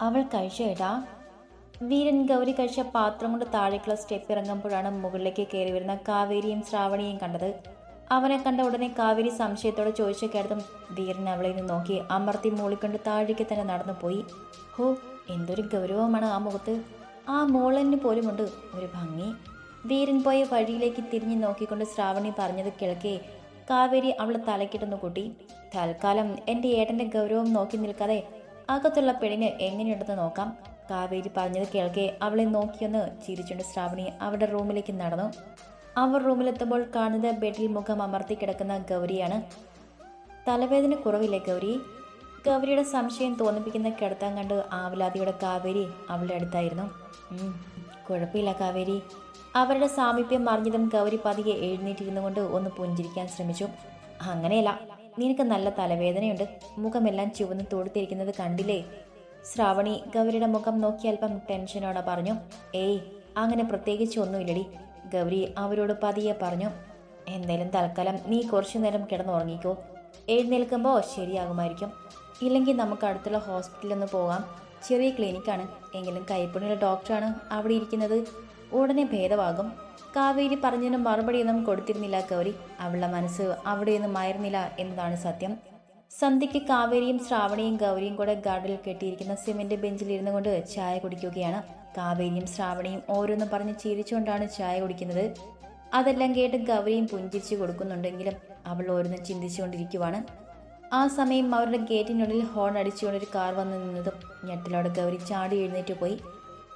അവൾ കഴിച്ചേടാ. വീരൻ ഗൗരി കഴിച്ച പാത്രം കൊണ്ട് താഴേക്കുള്ള സ്റ്റെപ്പ് ഇറങ്ങുമ്പോഴാണ് മുകളിലേക്ക് കയറി വരുന്ന കാവേരിയും ശ്രാവണിയും കണ്ടത്. അവനെ കണ്ട ഉടനെ കാവേരി സംശയത്തോടെ ചോദിച്ച കേട്ടതും വീരൻ അവളെ നിന്ന് നോക്കി അമർത്തി മൂളിക്കൊണ്ട് താഴേക്ക് തന്നെ നടന്നു പോയി ഹോ എന്തൊരു ഗൗരവമാണ് ആ മുഖത്ത്. ആ മോളന് പോലുമുണ്ട് ഒരു ഭംഗി. വീരൻ പോയ വഴിയിലേക്ക് തിരിഞ്ഞു നോക്കിക്കൊണ്ട് ശ്രാവണി പറഞ്ഞത് കിഴക്കേ കാവേരി അവളെ തലക്കിട്ടൊന്ന് കൂട്ടി. തൽക്കാലം എന്റെ ഏട്ടന്റെ ഗൗരവം നോക്കി നിൽക്കാതെ അകത്തുള്ള പെണ്ണിന് എങ്ങനെയുണ്ടെന്ന് നോക്കാം. കാവേരി പറഞ്ഞത് കേൾക്കെ. അവളെ നോക്കിയൊന്ന് ചിരിച്ചുകൊണ്ട് ശ്രാവണി അവരുടെ റൂമിലേക്ക് നടന്നു. അവർ റൂമിലെത്തുമ്പോൾ കാണുന്നത് ബെഡിൽ മുഖം അമർത്തി കിടക്കുന്ന ഗൗരിയാണ്. തലവേദന കുറവില്ലേ ഗൗരി? ഗൗരിയുടെ സംശയം തോന്നിപ്പിക്കുന്ന കിടത്താൻ കണ്ട് ആവലാതിയുടെ കാവേരി അവളുടെ അടുത്തായിരുന്നു. "ഉം, കുഴപ്പമില്ല കാവേരി. അവരുടെ സാമീപ്യം അറിഞ്ഞതും ഗൗരി പതിയെ എഴുന്നേറ്റിരുന്നു കൊണ്ട് ഒന്ന് പുഞ്ചിരിക്കാൻ ശ്രമിച്ചു. അങ്ങനെയല്ല. നിനക്ക് നല്ല തലവേദനയുണ്ട്. മുഖമെല്ലാം ചുവന്ന് തൊടുത്തിരിക്കുന്നത് കണ്ടില്ലേ? ശ്രാവണി ഗൗരിയുടെ മുഖം നോക്കി അല്പം ടെൻഷനോടെ പറഞ്ഞു ഏയ് അങ്ങനെ പ്രത്യേകിച്ച് ഒന്നുമില്ലടി. ഗൗരി അവരോട് പതിയെ പറഞ്ഞു എന്തായാലും തൽക്കാലം നീ കുറച്ചു നേരം കിടന്നുറങ്ങിക്കോ. എഴുന്നേൽക്കുമ്പോൾ ശരിയാകുമായിരിക്കും. ഇല്ലെങ്കിൽ നമുക്ക് അടുത്തുള്ള ഹോസ്പിറ്റലൊന്ന് പോകാം. ചെറിയ ക്ലിനിക്കാണ്. എങ്കിലും കൈപ്പണിയുള്ള ഡോക്ടറാണ് അവിടെ ഇരിക്കുന്നത്. ഉടനെ ഭേദമാകും. കാവേരി പറഞ്ഞതിന് മറുപടിയൊന്നും കൊടുത്തിരുന്നില്ല ഗൗരി. അവളുടെ മനസ്സ് അവിടെയൊന്നും ആയിരുന്നില്ല എന്നതാണ് സത്യം. സന്ധ്യയ്ക്ക് കാവേരിയും ശ്രാവണിയും ഗൗരിയും കൂടെ ഗാർഡിൽ കെട്ടിയിരിക്കുന്ന സിമെന്റ് ബെഞ്ചിൽ ഇരുന്നു കൊണ്ട് ചായ കുടിക്കുകയാണ്. കാവേരിയും ശ്രാവണിയും ഓരോന്നും പറഞ്ഞ് ചിരിച്ചുകൊണ്ടാണ് ചായ കുടിക്കുന്നത്. അതെല്ലാം കേട്ട് ഗൗരിയും പുഞ്ചിരിച്ചു കൊടുക്കുന്നുണ്ടെങ്കിലും അവൾ ഓരോന്നും ചിന്തിച്ചുകൊണ്ടിരിക്കുവാണ്. ആ സമയം അവരുടെ ഗേറ്റിനുള്ളിൽ ഹോൺ അടിച്ചുകൊണ്ട് ഒരു കാർ വന്നു നിന്നതും ഞെട്ടിലോടെ ഗൗരി ചാടി എഴുന്നേറ്റ് പോയി.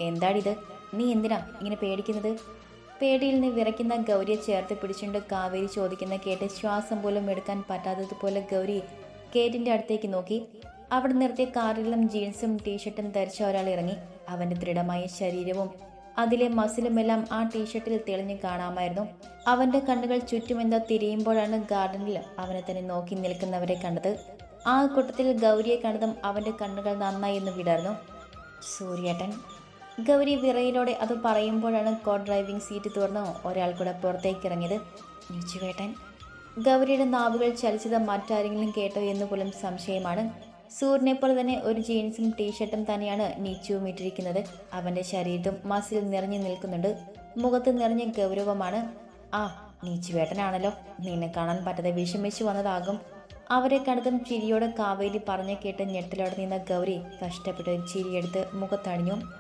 എന്താടിത്? നീ എന്തിനാ ഇങ്ങനെ പേടിക്കുന്നത്? പേടിയിൽ നിന്ന് വിറയ്ക്കുന്ന ഗൗരിയെ ചേർത്ത് പിടിച്ചുകൊണ്ട് കാവേരി ചോദിക്കുന്ന കേട്ട് ശ്വാസം പോലും എടുക്കാൻ പറ്റാത്തതുപോലെ ഗൗരി കേറ്റിന്റെ അടുത്തേക്ക് നോക്കി. അവിടെ നിർത്തിയ കാറിലും ജീൻസും ടീഷർട്ടും ധരിച്ച ഒരാൾ ഇറങ്ങി. അവന്റെ ദൃഢമായ ശരീരവും അതിലെ മസിലുമെല്ലാം ആ ടീഷർട്ടിൽ തെളിഞ്ഞു കാണാമായിരുന്നു. അവന്റെ കണ്ണുകൾ ചുറ്റുമെന്തോ തിരിയുമ്പോഴാണ് ഗാർഡനിൽ അവനെ തന്നെ നോക്കി നിൽക്കുന്നവരെ കണ്ടത്. ആ കൂട്ടത്തിൽ ഗൗരിയെ കണ്ടതും അവന്റെ കണ്ണുകൾ നന്നായി എന്ന് വിടർന്നു. സൂര്യേട്ടൻ ഗൗരി വിറയിലൂടെ അത് പറയുമ്പോഴാണ് കോ ഡ്രൈവിംഗ് സീറ്റ് തുറന്ന് ഒരാൾ കൂടെ പുറത്തേക്ക് ഇറങ്ങിയത്. നിച്ചുവേട്ടൻ ഗൗരിയുടെ നാവുകൾ ചലിച്ചത് മറ്റാരെങ്കിലും കേട്ടോ എന്ന് പോലും സംശയമാണ്. സൂര്യനെ പോലെ തന്നെ ഒരു ജീൻസും ടീഷർട്ടും തന്നെയാണ് നീച്ചുവും ഇട്ടിരിക്കുന്നത്. അവന്റെ ശരീരത്തും മസിൽ നിറഞ്ഞു നിൽക്കുന്നുണ്ട്. മുഖത്ത് നിറഞ്ഞ ഗൗരവമാണ്. ആ നീച്ചുവേട്ടനാണല്ലോ നിന്നെ കാണാൻ പറ്റാതെ വിഷമിച്ചു വന്നതാകും. അവരെ കണ്ടതും ചിരിയോടെ കാവേരി പറഞ്ഞു കേട്ട് ഞെട്ടലോടെ നിന്ന ഗൗരി കഷ്ടപ്പെട്ട് ചിരിയെടുത്ത് മുഖത്തണിഞ്ഞു.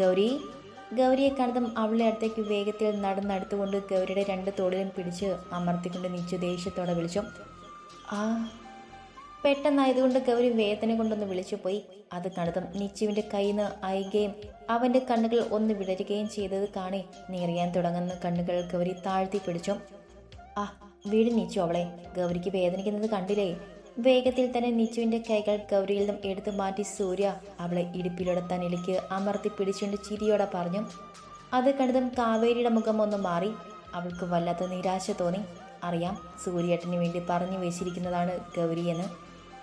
ഗൗരി. ഗൗരിയെ കണ്ടതും അവളുടെ അടുത്തേക്ക് വേഗത്തിൽ നടന്നടുത്തുകൊണ്ട് ഗൗരിയുടെ രണ്ട് തോളിലും പിടിച്ച് അമർത്തിക്കൊണ്ട് നീച്ചു ദേഷ്യത്തോടെ വിളിച്ചു. ആ പെട്ടെന്നായതുകൊണ്ട് ഗൗരി വേദന കൊണ്ടൊന്ന് വിളിച്ചു പോയി. അത് കണ്ടതും നിച്ചുവിന്റെ കയ്യിൽ നിന്ന് അയയുകയും അവന്റെ കണ്ണുകൾ ഒന്ന് വിടരുകയും ചെയ്തത് കാണി നീറിയാൻ തുടങ്ങുന്ന കണ്ണുകൾ ഗൗരി താഴ്ത്തി പിടിച്ചു. ആ വീട് നീച്ചു അവളെ. ഗൗരിക്ക് വേദനിക്കുന്നത് കണ്ടില്ലേ? വേഗത്തിൽ തന്നെ നിച്ചുവിന്റെ കൈകൾ ഗൗരിയിൽ നിന്നും എടുത്തു മാറ്റി സൂര്യ അവളെ ഇടുപ്പിലൂടെ തന്നിലേക്ക് അമർത്തി പിടിച്ചുകൊണ്ട് ചിരിയോടെ പറഞ്ഞു അത് കണ്ടതും കാവേരിയുടെ മുഖം ഒന്ന് മാറി. അവൾക്ക് വല്ലാത്ത നിരാശ തോന്നി. അറിയാം സൂര്യേട്ടന് വേണ്ടി പറഞ്ഞു വെച്ചിരിക്കുന്നതാണ് ഗൗരി എന്ന്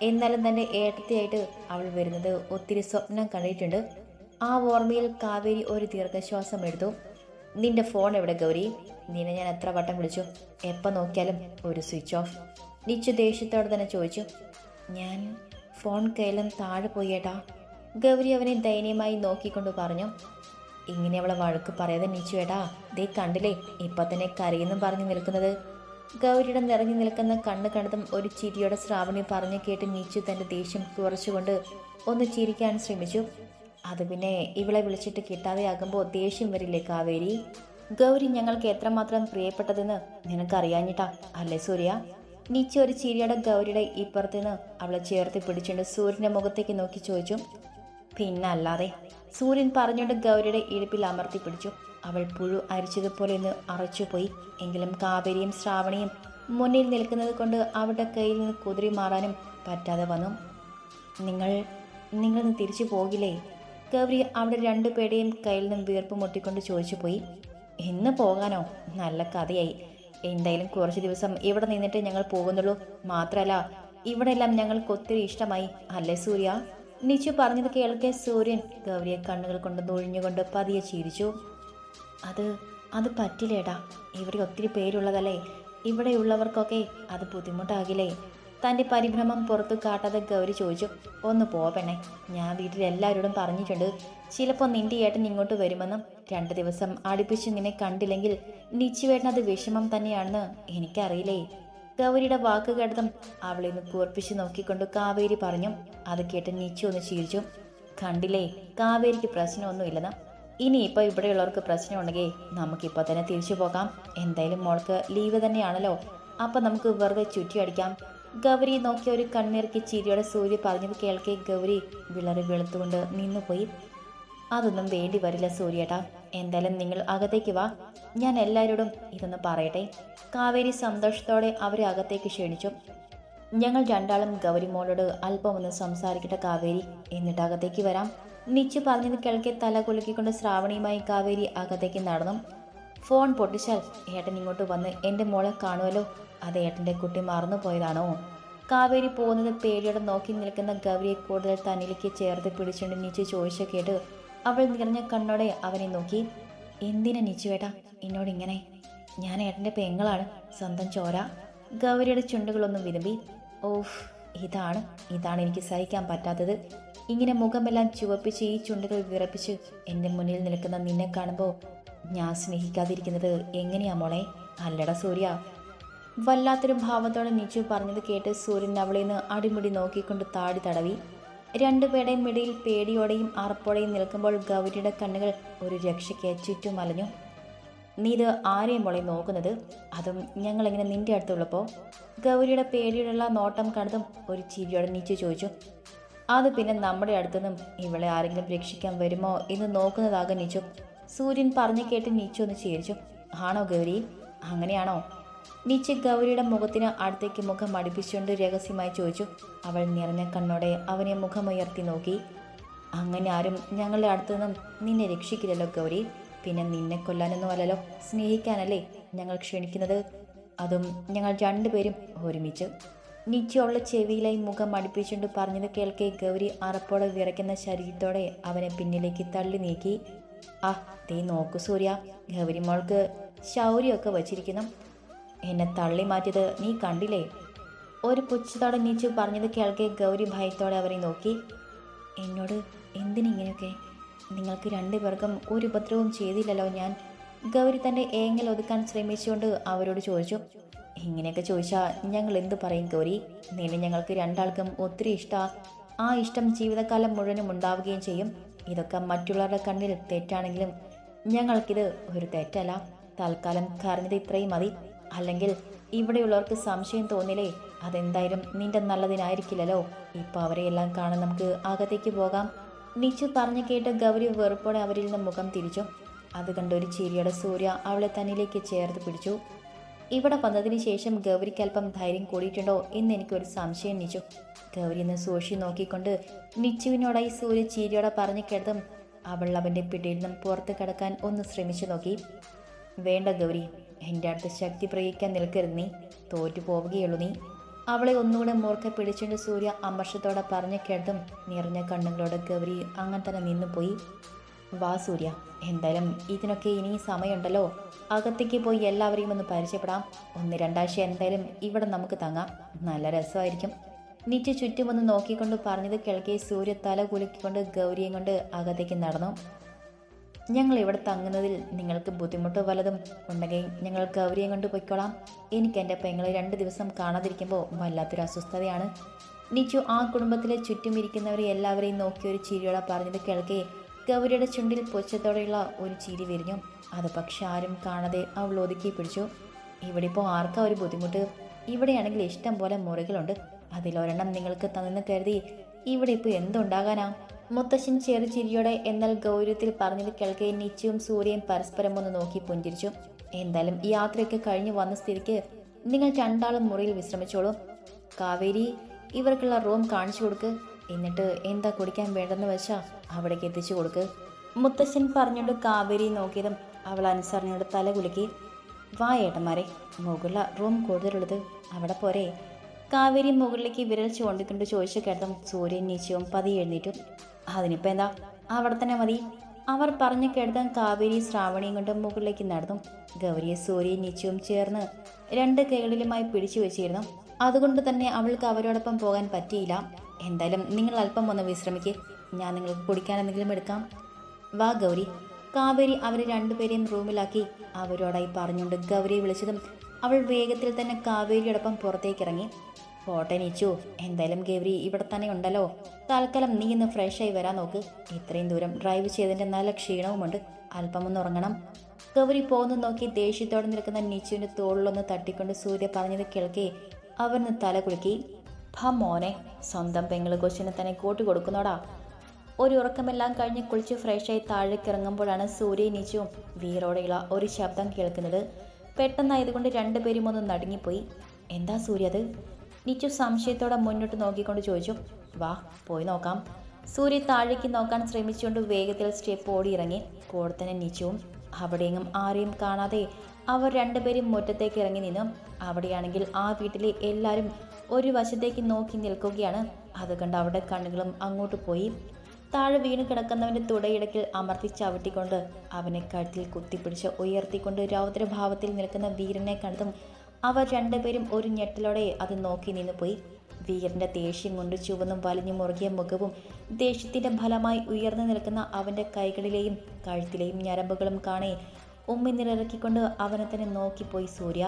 എന്നാലും തന്റെ ഏട്ടത്തെയായിട്ട് അവൾ വരുന്നത് ഒത്തിരി സ്വപ്നം കണ്ടിട്ടുണ്ട്. ആ ഓർമ്മയിൽ കാവേരി ഒരു ദീർഘശ്വാസം എടുത്തു. നിന്റെ ഫോൺ എവിടെ ഗൗരി? നിന്നെ ഞാൻ എത്ര വട്ടം വിളിച്ചു? എപ്പോൾ നോക്കിയാലും ഒരു സ്വിച്ച് ഓഫ്. നിച്ചു ദേഷ്യത്തോടെ തന്നെ ചോദിച്ചു ഞാൻ ഫോൺ കയ്യിലും താഴെ പോയേട്ടാ ഗൗരി അവനെ ദയനീയമായി നോക്കിക്കൊണ്ട് പറഞ്ഞു ഇങ്ങനെ അവളെ വഴക്ക് പറയാതെ നീച്ചു ഏടാ ദേ കണ്ടില്ലേ ഇപ്പൊ തന്നെ കരയെന്നും പറഞ്ഞു നിൽക്കുന്നത്. ഗൗരിയുടെ നിറഞ്ഞു നിൽക്കുന്ന കണ്ണ് കണ്ടതും ഒരു ചിരിയോടെ ശ്രാവണി പറഞ്ഞു കേട്ട് നീച്ചു തന്റെ ദേഷ്യം കുറച്ചുകൊണ്ട് ഒന്ന് ചിരിക്കാൻ ശ്രമിച്ചു. അത് പിന്നെ ഇവളെ വിളിച്ചിട്ട് കിട്ടാതെയാകുമ്പോൾ ദേഷ്യം വരില്ലേ കാവേരി? ഗൗരി ഞങ്ങൾക്ക് എത്രമാത്രം പ്രിയപ്പെട്ടതെന്ന് നിനക്കറിയാഞ്ഞിട്ടാ അല്ലേ സൂര്യ? നീച്ച ഒരു ചിരിയുടെ ഗൗരിയുടെ ഇപ്പുറത്തുനിന്ന് അവളെ ചേർത്ത് പിടിച്ചുകൊണ്ട് സൂര്യന്റെ മുഖത്തേക്ക് നോക്കി ചോദിച്ചു പിന്നല്ലാതെ? സൂര്യൻ പറഞ്ഞുകൊണ്ട് ഗൗരിയുടെ ഇടുപ്പിൽ അമർത്തി പിടിച്ചു. അവൾ പുഴു അരിച്ചതുപോലെ ഒന്ന് അറച്ചുപോയി. എങ്കിലും കാവേരിയും ശ്രാവണിയും മുന്നിൽ നിൽക്കുന്നത് കൊണ്ട് അവളുടെ കയ്യിൽ നിന്ന് കുതിരി മാറാനും പറ്റാതെ വന്നു. നിങ്ങൾ നിങ്ങളൊന്ന് തിരിച്ചു പോകില്ലേ? ഗൗരി അവിടെ രണ്ടു പേരുടെയും കയ്യിൽ നിന്നും വീർപ്പ് മുട്ടിക്കൊണ്ട് ചോദിച്ചു പോയി ഇന്ന് പോകാനോ? നല്ല കഥയായി. എന്തായാലും കുറച്ച് ദിവസം ഇവിടെ നിന്നിട്ട് ഞങ്ങൾ പോകുന്നുള്ളൂ. മാത്രമല്ല ഇവിടെ എല്ലാം ഞങ്ങൾക്ക് ഒത്തിരി ഇഷ്ടമായി. അല്ലേ സൂര്യ? നിച്ചു പറഞ്ഞത് കേൾക്കെ സൂര്യൻ ഗൗരിയെ കണ്ണുകൾ കൊണ്ട് നൊഴിഞ്ഞുകൊണ്ട് പതിയെ ചിരിച്ചു. അത് അത് പറ്റില്ലേടാ? ഇവിടെ ഒത്തിരി പേരുള്ളതല്ലേ? ഇവിടെയുള്ളവർക്കൊക്കെ അത് ബുദ്ധിമുട്ടാകില്ലേ? തന്റെ പരിഭ്രമം പുറത്തു കാട്ടാതെ ഗൗരി ചോദിച്ചു ഒന്ന് പോ ഞാൻ വീട്ടിൽ എല്ലാവരോടും പറഞ്ഞിട്ടുണ്ട്. ചിലപ്പോൾ നിന്റെ ഏട്ടൻ ഇങ്ങോട്ട് വരുമെന്നും രണ്ട് ദിവസം അടുപ്പിച്ച് നിന്നെ കണ്ടില്ലെങ്കിൽ നിച്ചുവേട്ടൻ അത് വിഷമം തന്നെയാണെന്ന് എനിക്കറിയില്ലേ. ഗൗരിയുടെ വാക്ക് കേട്ടതും അവളെ ഒന്ന് കൂർപ്പിച്ച് നോക്കിക്കൊണ്ട് കാവേരി പറഞ്ഞു. അത് കേട്ട് നിച്ചു ഒന്ന് ചിരിച്ചു. കണ്ടില്ലേ കാവേരിക്ക് പ്രശ്നമൊന്നുമില്ലെന്ന്. ഇനിയിപ്പോൾ ഇവിടെയുള്ളവർക്ക് പ്രശ്നമുണ്ടെങ്കിൽ നമുക്കിപ്പോൾ തന്നെ തിരിച്ചു പോകാം. എന്തായാലും മോൾക്ക് ലീവ് തന്നെയാണല്ലോ. അപ്പം നമുക്ക് വെറുതെ ചുറ്റിയടിക്കാം. ഗൗരി നോക്കിയ ഒരു കണ്ണിറക്കി ചിരിയോടെ സൂര്യ പറഞ്ഞത് കേൾക്കെ ഗൗരി വിളറി വെളുത്തുകൊണ്ട് നിന്നുപോയി അതൊന്നും വേണ്ടി വരില്ല സൂര്യേട്ടാ. എന്തായാലും നിങ്ങൾ അകത്തേക്ക് വാ. ഞാൻ എല്ലാവരോടും ഇതൊന്ന് പറയട്ടെ. കാവേരി സന്തോഷത്തോടെ അവരെ അകത്തേക്ക് ക്ഷണിച്ചു. ഞങ്ങൾ രണ്ടാളും ഗൗരി മോളോട് അല്പം ഒന്ന് സംസാരിക്കട്ടെ കാവേരി. എന്നിട്ട് അകത്തേക്ക് വരാം. നിച്ചു പറഞ്ഞത് കേൾക്കെ തല കുലുക്കിക്കൊണ്ട് ശ്രാവണിയുമായി കാവേരി അകത്തേക്ക് നടന്നു. ഫോൺ പൊട്ടിച്ചാൽ ഏട്ടൻ ഇങ്ങോട്ട് വന്ന് എന്റെ മോളെ കാണുമല്ലോ അത് ഏട്ടന്റെ കുട്ടി മറന്നു പോയതാണോ? കാവേരി പോകുന്നത് പേടിയോടെ നോക്കി നിൽക്കുന്ന ഗൗരിയെ കൂടുതൽ തന്നിലേക്ക് ചേർത്ത് പിടിച്ചുകൊണ്ട് നീച്ചു ചോദിച്ച കേട്ട് അവൾ നിറഞ്ഞ കണ്ണോടെ അവനെ നോക്കി. എന്തിനാ നിച്ചുവേട്ടാ എന്നോട് ഇങ്ങനെ? ഞാൻ ഏട്ടന്റെ പെങ്ങളാണ് സ്വന്തം ചോര. ഗൗരിയുടെ ചുണ്ടുകളൊന്നും വിരുമ്പി ഓഫ് ഇതാണ് ഇതാണ് എനിക്ക് സഹിക്കാൻ പറ്റാത്തത്. ഇങ്ങനെ മുഖമെല്ലാം ചുവപ്പിച്ച് ഈ ചുണ്ടുകൾ വിറപ്പിച്ച് എന്റെ മുന്നിൽ നിൽക്കുന്ന നിന്നെ കാണുമ്പോൾ ഞാൻ സ്നേഹിക്കാതിരിക്കുന്നത് എങ്ങനെയാ മോളെ? അല്ലട സൂര്യ വല്ലാത്തൊരു ഭാവത്തോടെ നിജു പറഞ്ഞത് കേട്ട് സൂര്യൻ അവളിൽ നിന്ന് അടിമുടി നോക്കിക്കൊണ്ട് താടി തടവി. രണ്ടുപേരുടെയും ഇടയിൽ പേടിയോടെയും അറപ്പോടെയും നിൽക്കുമ്പോൾ ഗൗരിയുടെ കണ്ണുകൾ ഒരു രക്ഷയ്ക്ക് ചുറ്റും അലഞ്ഞു നീ ഇത് ആരെയും മോളെ നോക്കുന്നത്? അതും ഞങ്ങളിങ്ങനെ നിന്റെ അടുത്തുള്ളപ്പോൾ ഗൗരിയുടെ പേടിയുള്ള നോട്ടം കണ്ടതും ഒരു ചിരിയോടെ നീച്ചു ചോദിച്ചു. അത് പിന്നെ നമ്മുടെ അടുത്തുനിന്നും ഇവളെ ആരെങ്കിലും രക്ഷിക്കാൻ വരുമോ എന്ന് നോക്കുന്നതാകും നീച്ചു. സൂര്യൻ പറഞ്ഞു കേട്ട് നീച്ചു ഒന്ന് ചിരിച്ചു. ആണോ ഗൗരി? അങ്ങനെയാണോ? നിച്ച് ഗൗരിയുടെ മുഖത്തിന് അടുത്തേക്ക് മുഖം അടുപ്പിച്ചുകൊണ്ട് രഹസ്യമായി ചോദിച്ചു. അവൾ നിറഞ്ഞ കണ്ണോടെ അവനെ മുഖമുയർത്തി നോക്കി. അങ്ങനെ ആരും ഞങ്ങളുടെ അടുത്തുനിന്നും നിന്നെ രക്ഷിക്കില്ലല്ലോ ഗൗരി. പിന്നെ നിന്നെ കൊല്ലാനൊന്നും അല്ലല്ലോ. സ്നേഹിക്കാനല്ലേ ഞങ്ങൾ ക്ഷണിക്കുന്നത്. അതും ഞങ്ങൾ രണ്ടുപേരും ഒരുമിച്ച്. നിച്ചു ചെവിയിലായി മുഖം അടുപ്പിച്ചുകൊണ്ട് പറഞ്ഞത് കേൾക്കെ ഗൗരി അറപ്പോടെ വിറയ്ക്കുന്ന ശരീരത്തോടെ അവനെ പിന്നിലേക്ക് തള്ളി നീക്കി. ആ തീ നോക്കു സൂര്യ. ഗൗരി മോൾക്ക് ശൗര്യമൊക്കെ വച്ചിരിക്കുന്നു. എന്നെ തള്ളി മാറ്റിയത് നീ കണ്ടില്ലേ? ഒരു പുച്ഛത്തോടെ നീച്ചു പറഞ്ഞത് കേൾക്കെ ഗൗരി ഭയത്തോടെ അവരെ നോക്കി. എന്നോട് എന്തിനിങ്ങനെയൊക്കെ? നിങ്ങൾക്ക് രണ്ടുപേർക്കും ഒരു ഉപദ്രവവും ചെയ്തില്ലല്ലോ ഞാൻ. ഗൗരി തന്റെ ഏങ്ങൽ ഒതുക്കാൻ ശ്രമിച്ചുകൊണ്ട് അവരോട് ചോദിച്ചു. ഇങ്ങനെയൊക്കെ ചോദിച്ചാൽ ഞങ്ങൾ എന്ത് പറയും ഗൗരി? നിന്നെ ഞങ്ങൾക്ക് രണ്ടാൾക്കും ഒത്തിരി ഇഷ്ടമാണ് ആ ഇഷ്ടം ജീവിതകാലം മുഴുവനും ഉണ്ടാവുകയും ചെയ്യും. ഇതൊക്കെ മറ്റുള്ളവരുടെ കണ്ണിൽ തെറ്റാണെങ്കിലും ഞങ്ങൾക്കിത് ഒരു തെറ്റല്ല. തൽക്കാലം കരഞ്ഞത് ഇത്രയും മതി. അല്ലെങ്കിൽ ഇവിടെയുള്ളവർക്ക് സംശയം തോന്നില്ലേ? അതെന്തായാലും നിന്റെ നല്ലതിനായിരിക്കില്ലല്ലോ. ഇപ്പൊ അവരെയെല്ലാം കാണാൻ നമുക്ക് അകത്തേക്ക് പോകാം. നിച്ചു പറഞ്ഞു കേട്ട് ഗൗരി വെറുപ്പോടെ അവരിൽ നിന്ന് മുഖം തിരിച്ചു. അത് കണ്ട ഒരു ചിരിയുടെ സൂര്യ അവളെ തന്നിലേക്ക് ചേർത്ത് പിടിച്ചു. ഇവിടെ വന്നതിന് ശേഷം ഗൗരിക്ക് അല്പം ധൈര്യം കൂടിയിട്ടുണ്ടോ എന്ന് എനിക്കൊരു സംശയം നിച്ചു. ഗൗരി എന്ന് സൂക്ഷി നോക്കിക്കൊണ്ട് നിച്ചുവിനോടായി സൂര്യ ചിരിയോടെ പറഞ്ഞു കേട്ടതും അവൾ അവന്റെ പിടിയിൽ നിന്നും പുറത്ത് കിടക്കാൻ ഒന്ന് ശ്രമിച്ചു നോക്കി. വേണ്ട ഗൗരി എന്റെ അടുത്ത് ശക്തി പ്രയോഗിക്കാൻ നിൽക്കരുത് നീ. തോറ്റു പോവുകയുള്ളൂ നീ. അവളെ ഒന്നുകൂടെ മോർക്കെ പിടിച്ചുകൊണ്ട് സൂര്യ അമർഷത്തോടെ പറഞ്ഞു കേട്ടതും നിറഞ്ഞ കണ്ണുകളോടെ ഗൗരി അങ്ങനെ തന്നെ നിന്നുപോയി വാ സൂര്യ എന്തായാലും ഇതിനൊക്കെ ഇനി സമയമുണ്ടല്ലോ. അകത്തേക്ക് പോയി എല്ലാവരെയും ഒന്ന് പരിചയപ്പെടാം. ഒന്ന് രണ്ടാഴ്ച എന്തായാലും ഇവിടെ നമുക്ക് തങ്ങാം. നല്ല രസമായിരിക്കും. നിറ്റ് ചുറ്റുമൊന്ന് നോക്കിക്കൊണ്ട് പറഞ്ഞത് കേൾക്കേ സൂര്യ തല കുലുക്കിക്കൊണ്ട് ഗൗരിയും കൊണ്ട് അകത്തേക്ക് നടന്നു. ഞങ്ങൾ ഇവിടെ തങ്ങുന്നതിൽ നിങ്ങൾക്ക് ബുദ്ധിമുട്ട് വല്ലതും ഉണ്ടെങ്കിൽ ഞങ്ങൾ ഗൗരിയെ കൊണ്ട് പൊയ്ക്കോളാം. എനിക്ക് എന്റെ പെങ്ങളെ രണ്ട് ദിവസം കാണാതിരിക്കുമ്പോൾ വല്ലാത്തൊരു അസ്വസ്ഥതയാണ്. നിച്ചു ആ കുടുംബത്തിലെ ചുറ്റും ഇരിക്കുന്നവരെ എല്ലാവരെയും നോക്കി ഒരു ചിരിയോടെ പറഞ്ഞത് കേൾക്കേ ഗൗരിയുടെ ചുണ്ടിൽ പൊച്ചത്തോടെയുള്ള ഒരു ചിരി വിരിഞ്ഞു. അത് പക്ഷെ ആരും കാണാതെ അവൾ ഒതുക്കി പിടിച്ചു. ഇവിടെ ഇപ്പോൾ ആർക്കാ ഒരു ബുദ്ധിമുട്ട്? ഇവിടെയാണെങ്കിൽ ഇഷ്ടം പോലെ മുറികളുണ്ട്. അതിലൊരെണ്ണം നിങ്ങൾക്ക് തന്നെന്ന് കരുതി ഇവിടെ ഇപ്പോൾ എന്തുണ്ടാകാനാ? മുത്തശ്ശൻ ചെറു ചിരിയോടെ എന്നാൽ ഗൗരവത്തിൽ പറഞ്ഞത് കേൾക്കെ നിച്ചയും സൂര്യയും പരസ്പരം ഒന്ന് നോക്കി പുഞ്ചിരിച്ചു. എന്തായാലും യാത്രയൊക്കെ കഴിഞ്ഞു വന്ന സ്ഥിതിക്ക് നിങ്ങൾ രണ്ടാളും മുറിയിൽ വിശ്രമിച്ചോളൂ. കാവേരി ഇവർക്കുള്ള റൂം കാണിച്ചു കൊടുക്ക്. എന്നിട്ട് എന്താ കുടിക്കാൻ വേണ്ടെന്ന് വെച്ചാ അവിടേക്ക് എത്തിച്ചു കൊടുക്ക്. മുത്തശ്ശൻ പറഞ്ഞുകൊണ്ട് കാവേരി നോക്കിയതും അവൾ അനുസരണയോട് തല കുലുക്കി. വാ ഏട്ടന്മാരെ മുകളില റൂം കൂടുതലുള്ളത്. അവിടെ പോരെ. കാവേരി മുകളിലേക്ക് വിരൽ ചൂണ്ടിക്കൊണ്ട് ചോദിച്ചു കേട്ടതും സൂര്യൻ നീച്ചവും പതി എഴുന്നേറ്റും. അതിനിപ്പോൾ എന്താ? അവിടെ തന്നെ മതി. അവർ പറഞ്ഞു കേട്ടതും കാവേരി ശ്രാവണിയും കൊണ്ട് മുകളിലേക്ക് നടന്നു. ഗൗരിയെ സൂര്യൻ നീച്ചവും ചേർന്ന് രണ്ട് കൈകളിലുമായി പിടിച്ചു വെച്ചിരുന്നു. അതുകൊണ്ട് തന്നെ അവൾക്ക് അവരോടൊപ്പം പോകാൻ പറ്റിയില്ല. എന്തായാലും നിങ്ങൾ അല്പം ഒന്ന് വിശ്രമിക്ക്. ഞാൻ നിങ്ങൾക്ക് കുടിക്കാൻ എന്തെങ്കിലും എടുക്കാം. വാ ഗൗരി. കാവേരി അവരെ രണ്ടുപേരെയും റൂമിലാക്കി അവരോടായി പറഞ്ഞുകൊണ്ട് ഗൗരിയെ വിളിച്ചതും അവൾ വേഗത്തിൽ തന്നെ കാവേരിയോടൊപ്പം പുറത്തേക്ക് ഇറങ്ങി പോട്ടെ നീച്ചു എന്തായാലും ഗൗരി ഇവിടെ തന്നെ ഉണ്ടല്ലോ. തൽക്കാലം നീ ഇന്ന് ഫ്രഷ് ആയി വരാൻ നോക്ക്. ഇത്രയും ദൂരം ഡ്രൈവ് ചെയ്തതിന്റെ നല്ല ക്ഷീണവുമുണ്ട്. അല്പം ഒന്ന് ഉറങ്ങണം. ഗൗരി പോകുന്നു നോക്കി ദേഷ്യത്തോടെ നിൽക്കുന്ന നീച്ചുവിന്റെ തോളിലൊന്ന് തട്ടിക്കൊണ്ട് സൂര്യ പറഞ്ഞത് കേൾക്കെ. അവർന്ന് തല കുലുക്കി. ഭ മോനെ സ്വന്തം പെങ്ങൾ കൊച്ചിനെ തന്നെ കൂട്ടി കൊടുക്കുന്നോടാ. ഒരു ഉറക്കമെല്ലാം കഴിഞ്ഞ് കുളിച്ച് ഫ്രഷായി താഴേക്ക് ഇറങ്ങുമ്പോഴാണ് സൂര്യ നീച്ചും വീറോടെയുള്ള ഒരു ശബ്ദം കേൾക്കുന്നത്. പെട്ടെന്നായതുകൊണ്ട് രണ്ടുപേരും ഒന്ന് നടുങ്ങിപ്പോയി. എന്താ സൂര്യ അത്? നിച്ചു സംശയത്തോടെ മുന്നോട്ട് നോക്കിക്കൊണ്ട് ചോദിച്ചു. വാ പോയി നോക്കാം. സൂര്യ താഴേക്ക് നോക്കാൻ ശ്രമിച്ചുകൊണ്ട് വേഗത്തിൽ സ്റ്റെപ്പ് ഓടി ഇറങ്ങി കൂടെ തന്നെ നിച്ചുവും അവിടെയെങ്ങും ആരെയും കാണാതെ അവർ രണ്ടുപേരും മുറ്റത്തേക്ക് ഇറങ്ങി നിന്നു. അവിടെയാണെങ്കിൽ ആ വീട്ടിലെ എല്ലാവരും ഒരു വശത്തേക്ക് നോക്കി നിൽക്കുകയാണ്. അത് കണ്ട് അവരുടെ കണ്ണുകളും അങ്ങോട്ട് പോയി. താഴെ വീണ് കിടക്കുന്നവന്റെ തുടയിടക്കിൽ അമർത്തി ചവിട്ടിക്കൊണ്ട് അവനെ കഴുത്തിൽ കുത്തിപ്പിടിച്ച് ഉയർത്തിക്കൊണ്ട് രൗദ്രഭാവത്തിൽ നിൽക്കുന്ന വീരനെ കണ്ടതും അവർ രണ്ടുപേരും ഒരു ഞെട്ടലോടെ അത് നോക്കി നിന്ന് പോയി. വീരന്റെ ദേഷ്യം കൊണ്ട് ചുവന്നും വലിഞ്ഞു മുറുകിയ മുഖവും ദേഷ്യത്തിന്റെ ഫലമായി ഉയർന്നു നിൽക്കുന്ന അവന്റെ കൈകളിലെയും കഴുത്തിലെയും ഞരമ്പുകളും കാണേ ഉമ്മി നിറക്കിക്കൊണ്ട് അവനെ തന്നെ നോക്കിപ്പോയി സൂര്യ.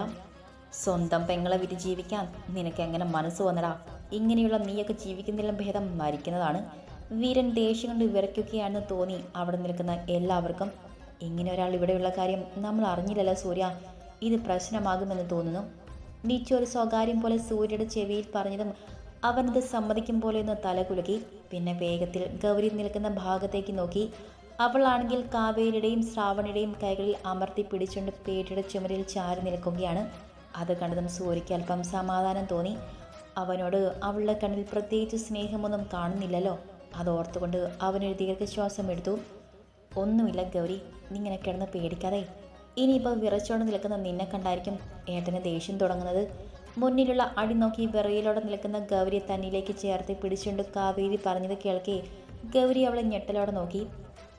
സ്വന്തം പെങ്ങളെ വിധി ജീവിക്കാൻ നിനക്ക് എങ്ങനെ മനസ്സ് വന്നടാ? ഇങ്ങനെയുള്ള നീയൊക്കെ ജീവിക്കുന്നതിലും ഭേദം മരിക്കുന്നതാണ്. വീരൻ ദേഷ്യം കൊണ്ട് വിറയ്ക്കുകയാണെന്ന് തോന്നി. അവിടെ നിൽക്കുന്ന എല്ലാവർക്കും ഇങ്ങനെ ഒരാൾ ഇവിടെയുള്ള കാര്യം നമ്മൾ അറിഞ്ഞില്ലല്ലോ സൂര്യ. ഇത് പ്രശ്നമാകുമെന്ന് തോന്നുന്നു. നീച്ചു ഒരു സ്വകാര്യം പോലെ സൂര്യയുടെ ചെവിയിൽ പറഞ്ഞതും അവനത് സമ്മതിക്കും പോലെ ഒന്ന് തലകുലുക്കി. പിന്നെ വേഗത്തിൽ ഗൗരി നിൽക്കുന്ന ഭാഗത്തേക്ക് നോക്കി. അവളാണെങ്കിൽ കാവേരിയുടെയും ശ്രാവണിയുടെയും കൈകളിൽ അമർത്തി പിടിച്ചുകൊണ്ട് പേട്ടിയുടെ ചുമരിൽ ചാരി നിൽക്കുകയാണ്. അത് കണ്ടതും സൂര്യയ്ക്ക് അല്പം സമാധാനം തോന്നി. അവനോട് അവളുടെ കണ്ണിൽ പ്രത്യേകിച്ച് സ്നേഹമൊന്നും കാണുന്നില്ലല്ലോ. അത് ഓർത്തുകൊണ്ട് അവനൊരു ദീർഘശ്വാസം എടുത്തു. ഒന്നുമില്ല ഗൗരി നിങ്ങനെ കിടന്ന് പേടിക്കാതെ. ഇനിയിപ്പോൾ വിറച്ചോണ്ട് നിൽക്കുന്ന നിന്നെ കണ്ടായിരിക്കും ഏട്ടന് ദേഷ്യം തുടങ്ങുന്നത്. മുന്നിലുള്ള അടി നോക്കി വിറയിലോടെ നിൽക്കുന്ന ഗൗരിയെ തന്നിലേക്ക് ചേർത്ത് പിടിച്ചുകൊണ്ട് കാവേരി പറഞ്ഞത് കേൾക്കെ. ഗൗരി അവളെ ഞെട്ടലോടെ നോക്കി.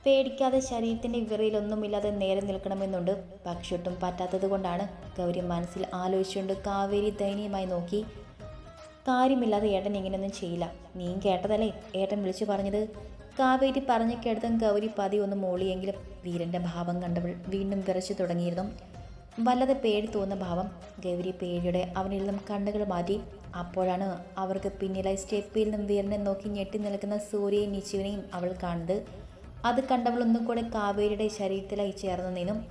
പേടിക്കാതെ ശരീരത്തിന്റെ വിറയിലൊന്നുമില്ലാതെ നേരെ നിൽക്കണമെന്നുണ്ട്. പക്ഷെ ഒട്ടും പറ്റാത്തത് കൊണ്ടാണ്. ഗൗരി മനസ്സിൽ ആലോചിച്ചുകൊണ്ട് കാവേരി ദയനീയമായി നോക്കി. കാര്യമില്ലാതെ ഏട്ടൻ ഇങ്ങനെയൊന്നും ചെയ്യില്ല. നീ കേട്ടതല്ലേ? ഏട്ടൻ വിളിച്ചു പറഞ്ഞത് കാവേരി പറഞ്ഞു കേട്ടതും ഗൗരി പതി ഒന്ന് മോളിയെങ്കിലും വീരന്റെ ഭാവം കണ്ടവൾ വീണ്ടും വിറച്ചു തുടങ്ങിയിരുന്നു. വല്ലത് പേടി തോന്നുന്ന ഭാവം ഗൗരി പേടിയുടെ അവനിൽ നിന്നും കണ്ണുകൾ മാറ്റി. അപ്പോഴാണ് അവർക്ക് പിന്നിലായി സ്റ്റെപ്പിൽ നിന്നും വീരനെ നോക്കി ഞെട്ടി നിൽക്കുന്ന സൂര്യയും നിച്ചുവിനെയും അവൾ കാണുന്നത്. അത് കണ്ടവൾ ഒന്നും കൂടെ കാവേരിയുടെ ശരീരത്തിലായി ചേർന്ന് നിന്നും.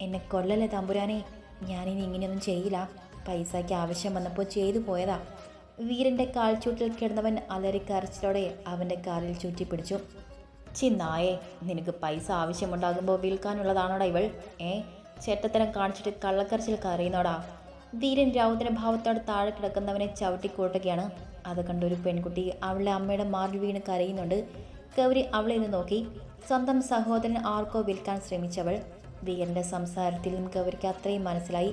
എന്നെ കൊല്ലല്ലേ തമ്പുരാനെ? ഞാനിനി ഇങ്ങനെയൊന്നും ചെയ്യില്ല. പൈസയ്ക്ക് ആവശ്യം വന്നപ്പോൾ ചെയ്തു പോയതാ. വീരന്റെ കാൽച്ചൂട്ടിൽ കിടന്നവൻ അലറി കരച്ചിലോടെ അവന്റെ കാലിൽ ചുറ്റിപ്പിടിച്ചു. പിടിച്ചു ചിന്നായേ നിനക്ക് പൈസ ആവശ്യമുണ്ടാകുമ്പോൾ വിൽക്കാനുള്ളതാണോടാ ഇവൾ? ഏ ചേട്ടത്തരം കാണിച്ചിട്ട് കള്ളക്കരച്ചിൽ കറിയുന്നോടാ വീരൻ രൗദ്ര ഭാവത്തോടെ താഴെ കിടക്കുന്നവനെ ചവിട്ടിക്കൂട്ടുകയാണ് അത് കണ്ട ഒരു പെൺകുട്ടി അവളുടെ അമ്മയുടെ മാറിൽ വീണ് കരയുന്നുണ്ട്. ഗൗരി അവളെ നിന്ന് നോക്കി. സ്വന്തം സഹോദരൻ ആർക്കോ വിൽക്കാൻ ശ്രമിച്ചവൾ. വീരന്റെ സംസാരത്തിൽ നിന്നും ഗൗരിക്ക് അത്രയും മനസ്സിലായി.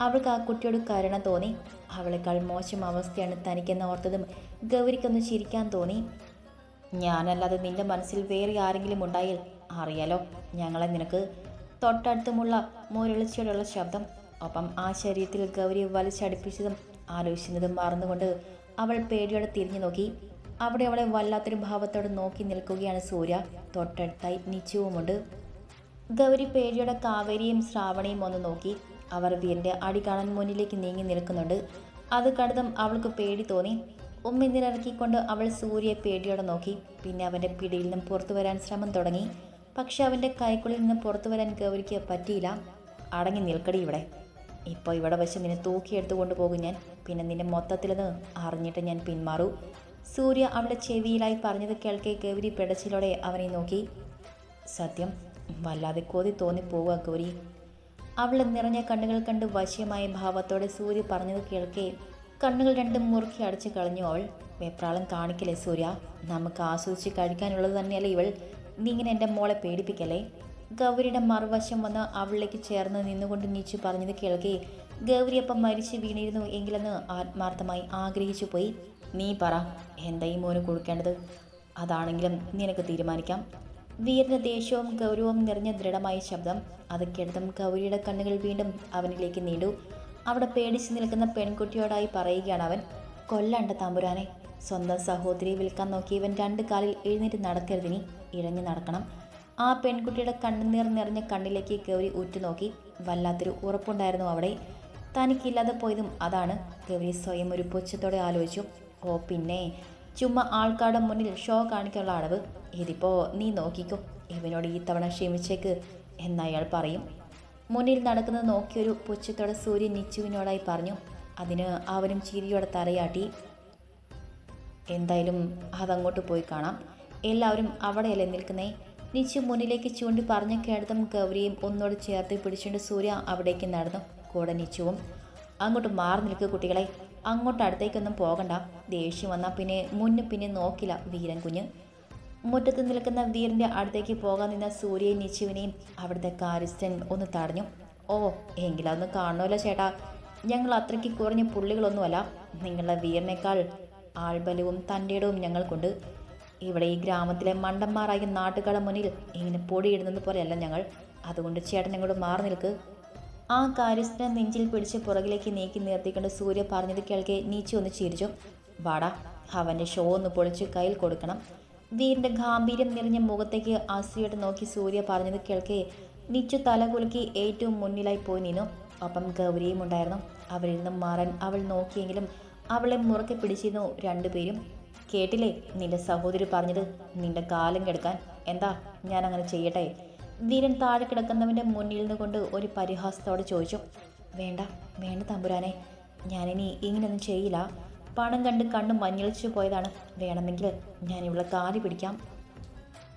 അവൾക്ക് ആ കുട്ടിയോട് കരുണ തോന്നി. അവളെക്കാൾ മോശം അവസ്ഥയാണ് തനിക്കെന്ന് ഓർത്തതും ഗൗരിക്കൊന്ന് ചിരിക്കാൻ തോന്നി. ഞാനല്ലാതെ നിന്റെ മനസ്സിൽ വേറെ ആരെങ്കിലും ഉണ്ടായാൽ അറിയാലോ ഞങ്ങളെ നിനക്ക്. തൊട്ടടുത്തുമുള്ള മുരളിച്ചോടുള്ള ശബ്ദം. ഒപ്പം ആ ശരീരത്തിൽ ഗൗരി വലിച്ചടിപ്പിച്ചതും ആലോചിക്കുന്നതും മറന്നുകൊണ്ട് അവൾ പേടിയോടെ തിരിഞ്ഞു നോക്കി. അവിടെ അവളെ വല്ലാത്തൊരു ഭാവത്തോടെ നോക്കി നിൽക്കുകയാണ് സൂര്യ. തൊട്ടടുത്തായി നിശ്ചയവുമുണ്ട് ഗൗരി പേടിയുടെ കാവേരിയും ശ്രാവണിയും ഒന്ന് നോക്കി. അവർ വീരന്റെ അടി കാണാൻ മുന്നിലേക്ക് നീങ്ങി നിൽക്കുന്നുണ്ട്. അത് കണ്ടതും അവൾക്ക് പേടി തോന്നി. ഉമ്മി നിരക്കിക്കൊണ്ട് അവൾ സൂര്യയെ പേടിയോടെ നോക്കി. പിന്നെ അവന്റെ പിടിയിൽ നിന്നും പുറത്തു വരാൻ ശ്രമം തുടങ്ങി. പക്ഷെ അവന്റെ കൈക്കുള്ളിൽ നിന്ന് പുറത്തു വരാൻ ഗൗരിക്ക് പറ്റിയില്ല. അടങ്ങി നിൽക്കടി ഇവിടെ. ഇപ്പോൾ ഇവിടെ വെച്ച് നിന്നെ തൂക്കിയെടുത്തു കൊണ്ടുപോകും ഞാൻ. പിന്നെ നിന്നെ മൊത്തത്തിലെന്ന് അറിഞ്ഞിട്ട് ഞാൻ പിന്മാറൂ. സൂര്യ അവളുടെ ചെവിയിലായി പറഞ്ഞത് കേൾക്കെ ഗൗരി പിടച്ചിലോടെ അവനെ നോക്കി. സത്യം വല്ലാതെ കൊതി തോന്നിപ്പോവുക ഗൗരി. അവൾ നിറഞ്ഞ കണ്ണുകൾ കണ്ട് വശ്യമായ ഭാവത്തോടെ സൂര്യ പറഞ്ഞത് കേൾക്കെ. കണ്ണുകൾ രണ്ടും മുറുക്കി അടച്ചു കളഞ്ഞു അവൾ. വെപ്രാളം കാണിക്കലേ സൂര്യ? നമുക്ക് ആസ്വദിച്ച് കഴിക്കാനുള്ളത് തന്നെയല്ലേ ഇവൾ? നീ ഇങ്ങനെ എന്റെ മോളെ പേടിപ്പിക്കല്ലേ? ഗൗരിയുടെ മറുവശം വന്ന് അവളിലേക്ക് ചേർന്ന് നിന്നുകൊണ്ട് നീച്ചു പറഞ്ഞത് കേൾക്കേ. ഗൗരി അപ്പം മരിച്ചു വീണിരുന്നു എങ്കിലെന്ന് ആത്മാർത്ഥമായി ആഗ്രഹിച്ചു പോയി. നീ പറ എന്തായി മോന് കൊടുക്കേണ്ടത്? അതാണെങ്കിലും നിനക്ക് തീരുമാനിക്കാം. വീരന്റെ ദേഷ്യവും ഗൗരവവും നിറഞ്ഞ ദൃഢമായ ശബ്ദം. അത് കേട്ടതും ഗൗരിയുടെ കണ്ണുകൾ വീണ്ടും അവനിലേക്ക് നീണ്ടു. അവിടെ പേടിച്ച് നിൽക്കുന്ന പെൺകുട്ടിയോടായി പറയുകയാണ് അവൻ. കൊല്ലണ്ട തമ്പുരാനെ സ്വന്തം സഹോദരിയെ വിൽക്കാൻ നോക്കി ഇവൻ രണ്ട് കാലിൽ എഴുന്നേറ്റ് നടക്കരുതിനി. ഇഴഞ്ഞു നടക്കണം. ആ പെൺകുട്ടിയുടെ കണ്ണുനീർ നിറഞ്ഞ കണ്ണിലേക്ക് ഗൗരി ഉറ്റുനോക്കി. വല്ലാത്തൊരു ഉറപ്പുണ്ടായിരുന്നു അവിടെ. തനിക്കില്ലാതെ പോയതും അതാണ്. ഗൗരി സ്വയം ഒരു പുച്ഛത്തോടെ ആലോചിച്ചു. ഓ പിന്നെ ചുമ്മാ ആൾക്കാരുടെ മുന്നിൽ ഷോ കാണിക്കാനുള്ള അളവ് ഇതിപ്പോ നീ നോക്കിക്കോ. ഇവനോട് ഈ തവണ ക്ഷമിച്ചേക്ക് എന്നയാൾ പറയും. മുന്നിൽ നടക്കുന്നത് നോക്കിയൊരു പുച്ഛത്തോടെ സൂര്യൻ നിച്ചുവിനോടായി പറഞ്ഞു. അതിന് അവനും ചിരിയോടെ തലയാട്ടി എന്തായാലും അതങ്ങോട്ട് പോയി കാണാം. എല്ലാവരും അവിടെയല്ലേ നിൽക്കുന്നേ? നിച്ചു മുന്നിലേക്ക് ചൂണ്ടി പറഞ്ഞ കേട്ടതും ഗൗരിയും ഒന്നോട് ചേർത്ത് പിടിച്ചുകൊണ്ട് സൂര്യ അവിടേക്ക് നടന്നു. കൂടെ നിച്ചുവും അങ്ങോട്ട് മാറി നിൽക്കുക കുട്ടികളെ. അങ്ങോട്ട് അടുത്തേക്കൊന്നും പോകണ്ട. ദേഷ്യം വന്നാൽ പിന്നെ മുന്നും പിന്നെ നോക്കില്ല വീരൻ കുഞ്ഞ്. മുറ്റത്ത് നിൽക്കുന്ന വീരന്റെ അടുത്തേക്ക് പോകാൻ നിന്ന സൂര്യയും നിച്ചുവിനെയും അവിടുത്തെ കാരിസ്റ്റൻ ഒന്ന് തടഞ്ഞു. ഓ എങ്കിലൊന്ന് കാണുമല്ലോ ചേട്ടാ. ഞങ്ങൾ അത്രയ്ക്ക് കുറഞ്ഞ പുള്ളികളൊന്നുമല്ല. നിങ്ങളുടെ വീരനേക്കാൾ ആൾബലവും തന്റെടവും ഞങ്ങൾക്കുണ്ട്. ഇവിടെ ഈ ഗ്രാമത്തിലെ മണ്ടന്മാരായ നാട്ടുകാരുടെ മുന്നിൽ ഇങ്ങനെ പൊടിയിടുന്നത് പോലെയല്ല ഞങ്ങൾ. അതുകൊണ്ട് ചേട്ടൻ ഞങ്ങളോട് മാറി നിൽക്ക്. ആ കാര്യസ്ഥനെ നെഞ്ചിൽ പിടിച്ച് പുറകിലേക്ക് നീക്കി നിർത്തിക്കൊണ്ട് സൂര്യ പറഞ്ഞത് കേൾക്കെ നീച്ചു ഒന്ന് ചിരിച്ചു. വാടാ അവന്റെ ഷോ ഒന്ന് പൊളിച്ച് കയ്യിൽ കൊടുക്കണം. വീറിന്റെ ഗാംഭീര്യം നിറഞ്ഞ മുഖത്തേക്ക് അസൂയോട്ട് നോക്കി സൂര്യ പറഞ്ഞത് കേൾക്കെ നിച്ചു തല കുലുക്കി ഏറ്റവും മുന്നിലായി പോയി നിന്നു. ഒപ്പം ഗൗരിയും ഉണ്ടായിരുന്നു. അവരിൽ നിന്നും മാറാൻ അവൾ നോക്കിയെങ്കിലും അവളെ മുറുക്കെ പിടിച്ചിരുന്നു രണ്ടുപേരും കേട്ടില്ലേ? നിന്റെ സഹോദരി പറഞ്ഞത് നിന്റെ കാലം കെടുക്കാൻ. എന്താ? ഞാൻ അങ്ങനെ ചെയ്യട്ടെ? വീരൻ താഴെ കിടക്കുന്നവന്റെ മുന്നിൽ നിന്ന് കൊണ്ട് ഒരു പരിഹാസത്തോടെ ചോദിച്ചു വേണ്ട വേണ്ട തമ്പുരാനെ ഞാനിനി ഇങ്ങനെയൊന്നും ചെയ്യില്ല. പണം കണ്ട് കണ്ണ് മഞ്ഞളിച്ചു പോയതാണ്. വേണമെങ്കിൽ ഞാൻ ഇവിടെ കാൽ പിടിക്കാം.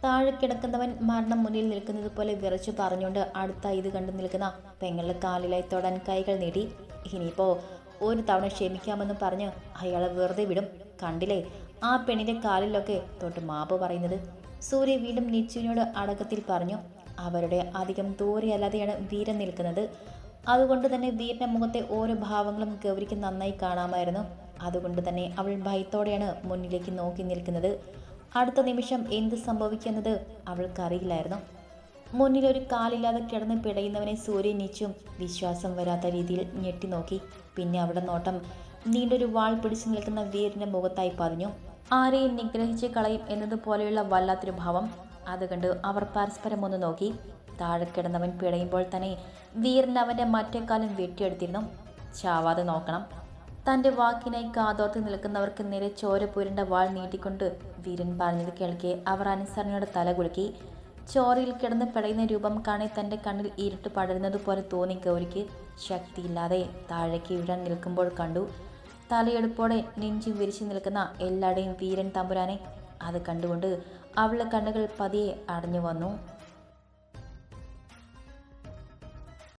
താഴെ കിടക്കുന്നവൻ മരണം മുന്നിൽ നിൽക്കുന്നത് പോലെ വിറച്ചു പറഞ്ഞുകൊണ്ട് അടുത്ത ഇത് കണ്ടു നിൽക്കുന്ന പെങ്ങളുടെ കാലിലായി തൊടാൻ കൈകൾ നീട്ടി. ഇനിയിപ്പോൾ ഒരു തവണ ക്ഷമിക്കാമെന്ന് പറഞ്ഞ് അയാളെ വെറുതെ വിടും. കണ്ടില്ലേ ആ പെണ്ണിന്റെ കാലിലൊക്കെ തൊട്ട് മാപ്പ് പറയുന്നത്? സൂര്യ വീണ്ടും നിച്ചുവിനോട് അടക്കത്തിൽ പറഞ്ഞു അവരുടെ അധികം ദൂരെയല്ലാതെയാണ് വീരൻ നിൽക്കുന്നത്. അതുകൊണ്ട് തന്നെ വീരന്റെ മുഖത്തെ ഓരോ ഭാവങ്ങളും ഗൗരിക്ക് നന്നായി കാണാമായിരുന്നു. അതുകൊണ്ട് തന്നെ അവൾ ഭയത്തോടെയാണ് മുന്നിലേക്ക് നോക്കി നിൽക്കുന്നത്. അടുത്ത നിമിഷം എന്ത് സംഭവിക്കുന്നത് അവൾക്കറിയില്ലായിരുന്നു. മുന്നിൽ ഒരു കാലില്ലാതെ കിടന്ന് പിടയുന്നവനെ സൂര്യൻ നീച്ചും വിശ്വാസം വരാത്ത രീതിയിൽ ഞെട്ടി നോക്കി. പിന്നെ അവിടെ നോട്ടം നീണ്ടൊരു വാൾ പിടിച്ചു നിൽക്കുന്ന വീരന്റെ മുഖത്തായി പതിഞ്ഞു. ആരെയും നിഗ്രഹിച്ച് കളയും എന്നതുപോലെയുള്ള വല്ലാത്തൊരു ഭാവം. അത് കണ്ട് അവർ പരസ്പരം ഒന്ന് നോക്കി. താഴെ കിടന്നവൻ പിടയുമ്പോൾ തന്നെ വീരൻ അവന്റെ മറ്റേ കാലം വെട്ടിയെടുത്തിരുന്നു. ചാവാതെ നോക്കണം. തന്റെ വാക്കിനായി കാതോർത്ത് നിൽക്കുന്നവർക്ക് നേരെ ചോര പുരണ്ട വാൾ നീട്ടിക്കൊണ്ട് വീരൻ പറഞ്ഞത് കേൾക്കെ. അവർ അനുസരണയുടെ തല കുലുക്കി. ചോരയിൽ കിടന്ന് പിടയുന്ന രൂപം കാണി തന്റെ കണ്ണിൽ ഇരുട്ട് പടരുന്നത് പോലെ തോന്നി ഗൗരിക്ക്. ശക്തിയില്ലാതെ താഴേക്ക് വീഴാൻ നിൽക്കുമ്പോൾ കണ്ടു. തലയെടുപ്പോടെ നെഞ്ചും വിരിച്ചു നിൽക്കുന്ന എല്ലാടെയും വീരൻ തമ്പുരാനെ. അത് കണ്ടുകൊണ്ട് അവളുടെ കണ്ണുകൾ പതിയെ അടഞ്ഞു വന്നു.